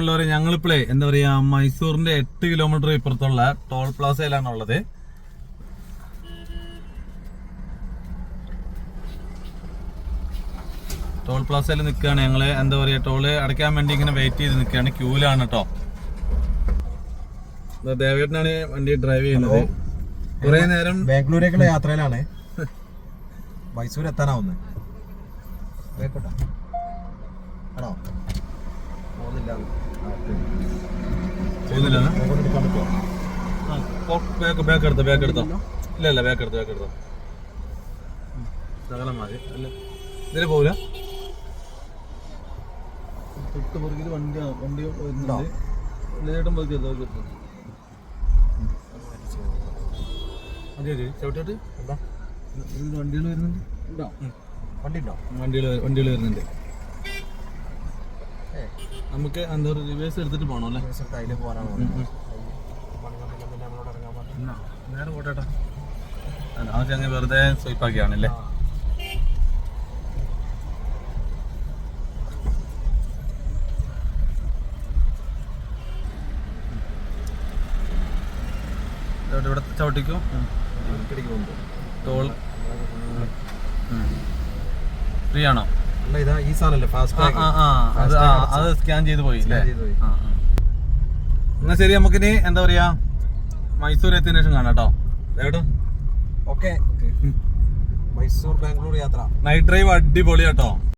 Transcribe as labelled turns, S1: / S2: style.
S1: പ്രിയമുള്ളവരെ ഞങ്ങളിപ്പോഴേ എന്താ പറയാ മൈസൂറിന്റെ എട്ട് കിലോമീറ്റർ ഇപ്പുറത്തുള്ള ടോൾ പ്ലാസയിലാണ് ഉള്ളത്. ടോൾ പ്ലാസയിൽ നിൽക്കുകയാണ് ഞങ്ങൾ. എന്താ പറയാ ടോൾ അടയ്ക്കാൻ വേണ്ടി ഇങ്ങനെ വെയിറ്റ് ചെയ്ത് നിൽക്കുകയാണ്. ക്യൂലാണ് കേട്ടോ ദേവേട്ടനാണ് വണ്ടി ഡ്രൈവ് ചെയ്യുന്നത്. കുറെ നേരം
S2: ബാംഗ്ലൂരേക്കുള്ള യാത്രയിലാണ്. മൈസൂർ എത്താനാവുന്നത് ആണോ? പോകുന്നില്ല.
S1: പോകുന്നില്ല
S2: എടുക്കാൻ പറ്റുമോ
S1: ബാക്ക് ബാക്ക് എടുത്തോ ബാക്ക് എടുത്തോ. ഇല്ല ഇല്ല ബാക്ക് എടുത്തോ ബാക്ക് എടുത്തോ. ശകലം മതി. അല്ല ഇതിന് പോവില്ല തൊട്ട് പുറകിൽ വണ്ടി വണ്ടി വരുന്നുണ്ട് ചേട്ടൻ പതുക്കെ എടുത്തോ, പതുക്കെ എടുത്തോ. അതെ അതെ ചവിട്ടിട്ട്
S2: എന്താ
S1: വണ്ടികൾ വരുന്നുണ്ട്.
S2: ഉണ്ടോ വണ്ടി ഉണ്ടോ
S1: വണ്ടികൾ വണ്ടികൾ വരുന്നുണ്ട്. നമുക്ക് എന്താ പറയുക റിവേഴ്സ് എടുത്തിട്ട് പോകണം അല്ലേ
S2: അതിൽ പോകാനാണ്
S1: നേരെ പോട്ടെട്ടാ ആ ചങ്ങ വെറുതെ സ്വൈപ്പാക്കിയാണല്ലേ ഇവിടെ ചവിട്ടിക്കോ? ടോൾ ഫ്രീ ആണോ?
S2: അല്ല ഇതാ ഈ സാധനല്ലേ? ഫാസ്റ്റ്
S1: അത് സ്കാൻ ചെയ്ത് പോയി. എന്നാ ശരി നമുക്കിനി എന്താ പറയാ? മൈസൂർ എത്തിയതിനു ശേഷം കാണാം കേട്ടോ
S2: ഓക്കെ. മൈസൂർ ബാംഗ്ലൂർ യാത്ര.
S1: നൈറ്റ് ഡ്രൈവ് അടിപൊളി കേട്ടോ